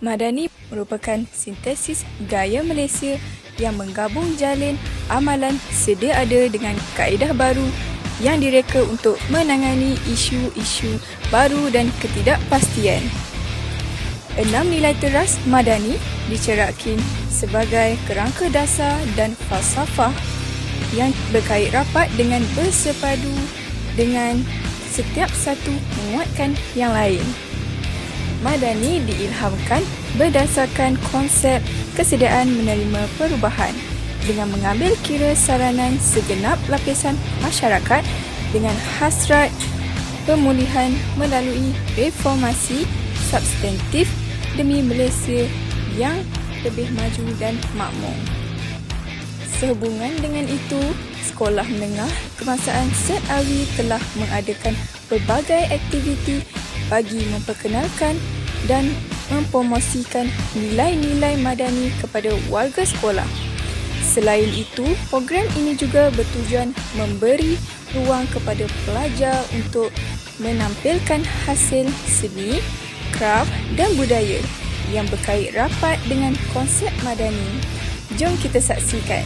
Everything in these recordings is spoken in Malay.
Madani merupakan sintesis gaya Malaysia yang menggabung jalin amalan sedia ada dengan kaedah baru yang direka untuk menangani isu-isu baru dan ketidakpastian. Enam nilai teras Madani dicerakin sebagai kerangka dasar dan falsafah yang berkait rapat dengan bersepadu dengan setiap satu menguatkan yang lain. Madani diilhamkan berdasarkan konsep kesediaan menerima perubahan dengan mengambil kira saranan segenap lapisan masyarakat dengan hasrat pemulihan melalui reformasi substantif demi Malaysia yang lebih maju dan makmur. Sehubungan dengan itu, Sekolah Menengah Kebangsaan Set Awi telah mengadakan pelbagai aktiviti bagi memperkenalkan dan mempromosikan nilai-nilai madani kepada warga sekolah. Selain itu, program ini juga bertujuan memberi ruang kepada pelajar untuk menampilkan hasil seni, kraft dan budaya yang berkait rapat dengan konsep madani. Jom kita saksikan.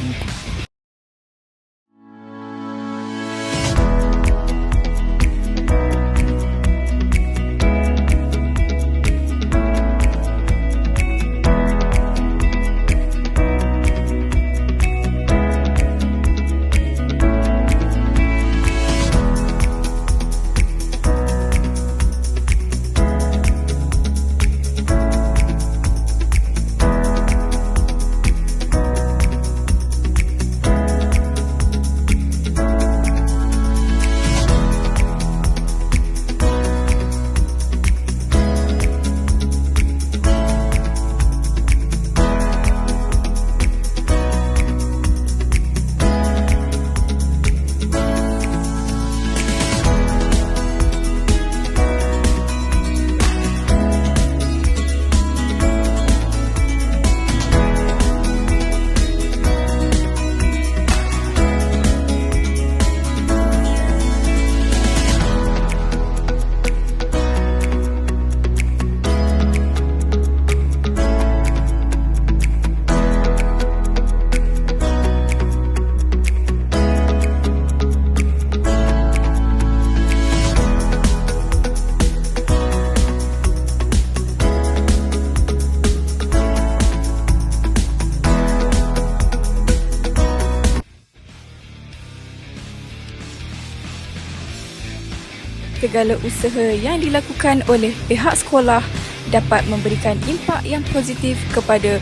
Segala usaha yang dilakukan oleh pihak sekolah dapat memberikan impak yang positif kepada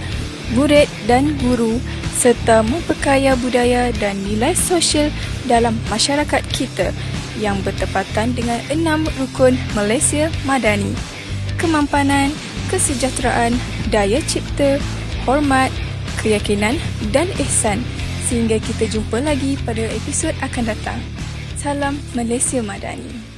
murid dan guru serta memperkaya budaya dan nilai sosial dalam masyarakat kita yang bertepatan dengan enam rukun Malaysia Madani. Kemampanan, kesejahteraan, daya cipta, hormat, keyakinan dan ihsan. Sehingga kita jumpa lagi pada episod akan datang. Salam Malaysia Madani.